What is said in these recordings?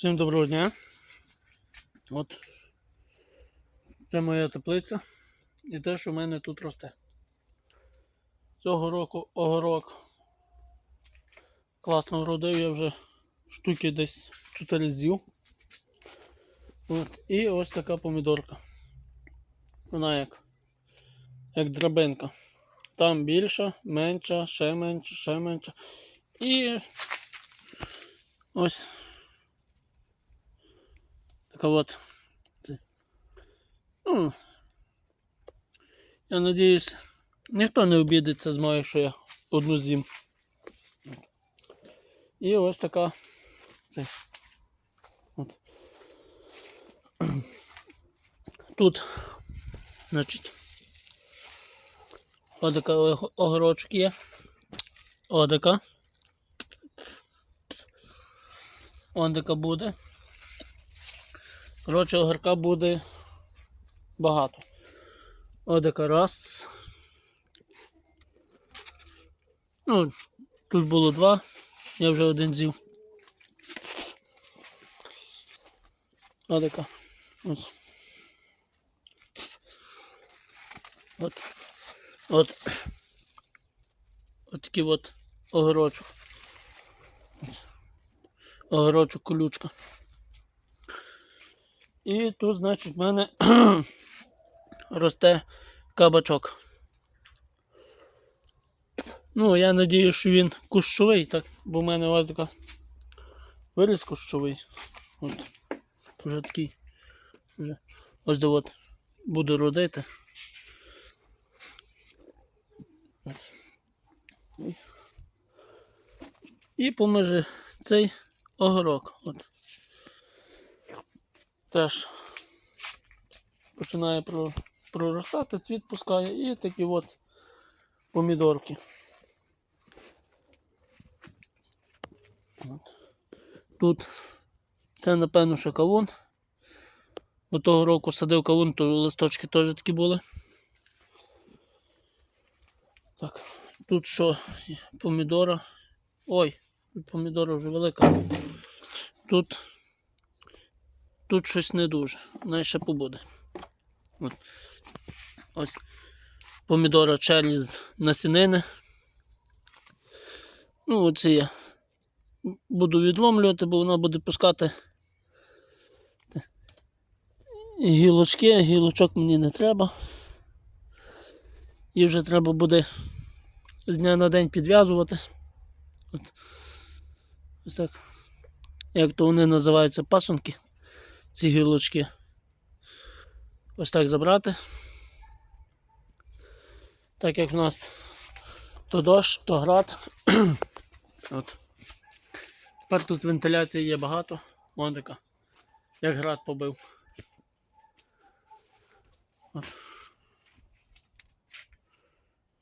Всім доброго дня. От це моя теплиця і те, що в мене тут росте. Цього року огорок класно вродив, я вже штуки десь 4 з'їв. От. І ось така помідорка. Вона як, як драбинка. Там більша, менша, ще менша, ще менша. І ось така от. Ну, я надіюсь, ніхто не обідеться з моєю, що я одну з'їм. І ось така. Це. От. Тут, значить, отака ог- огорочок є. Отака. Отака буде. Коротше, огірка буде багато. Отака раз. Ну, тут було два, я вже один з'їв. Отака. Ось. От. От. От такий от огорочок. Огорочок колючка. І тут, значить, в мене росте кабачок. Ну, я надію, що він кущовий, так, бо в мене ось така виріс кущовий. От. Вже такий. Вже. Ось де от буду родити. І поможе цей огорок. От. Теж починає проростати, цвіт пускає і такі от помідорки. Тут це, напевно, що кавун. Бо того року садив кавун, то листочки теж такі були. Так, тут що? Помідора. Ой, помідора вже велика. Тут Тут щось не дуже. Най ще побуде. Ось помідора чері з насінини. Ну, оці я буду відломлювати, бо вона буде пускати гілочки, гілочок мені не треба. І вже треба буде з дня на день підв'язувати. Ось так. Як то вони називаються пасунки ці гілочки. Ось так забрати. Так як в нас то дощ, то град. От. Тепер тут вентиляції є багато. Вон така. Як град побив. От.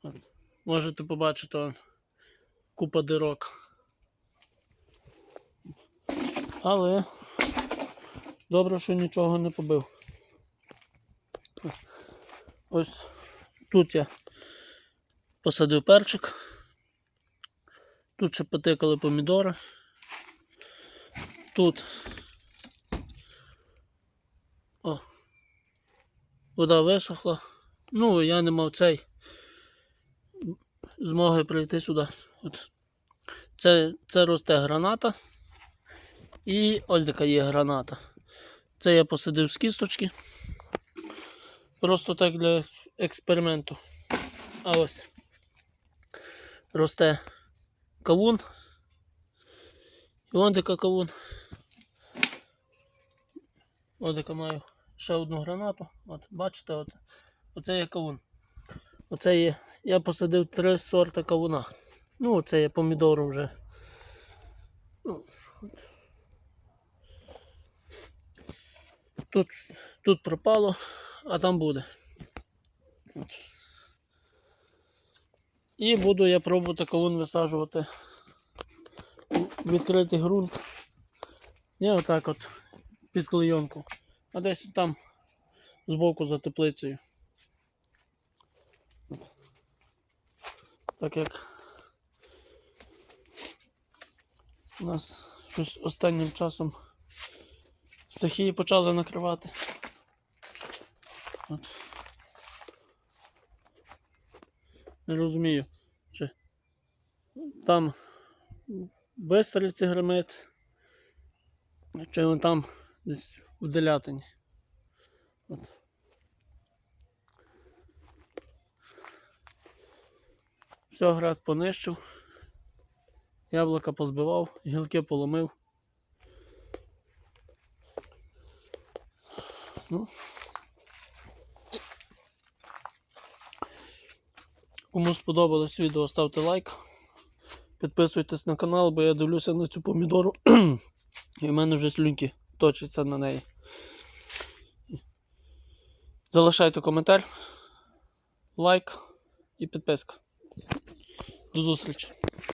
От. Можете побачити он, купа дирок. Але Добре, що нічого не побив. Ось тут я посадив перчик. Тут ще потикали помідори. Тут о, вода висохла. Ну, я не мав цей змоги прийти сюди. От. Це, це росте граната. І ось така є граната. Це я посадив з кісточки. Просто так для експерименту. А ось росте кавун. І вон така кавун. Ось така маю ще одну гранату. От, бачите, от, оце є кавун. Оце є. Я посадив три сорти кавуна. Ну, це є помідору вже. Ну, от. Тут, тут пропало, а там буде. От. І буду я пробувати кавун висаджувати відкритий ґрунт. Не отак от під клейонку. А десь там збоку за теплицею. Так як у нас щось останнім часом стихії почали накривати. От. Не розумію, чи там бистриці гримить, чи він там десь в делятині. От. Все, град понищив, яблука позбивав, гілки поломив. Ну. Кому сподобалось відео, ставте лайк. Підписуйтесь на канал, бо я дивлюся на цю помідору. І в мене вже слюнки точаться на неї. Залишайте коментар, лайк і підписка. До зустрічі!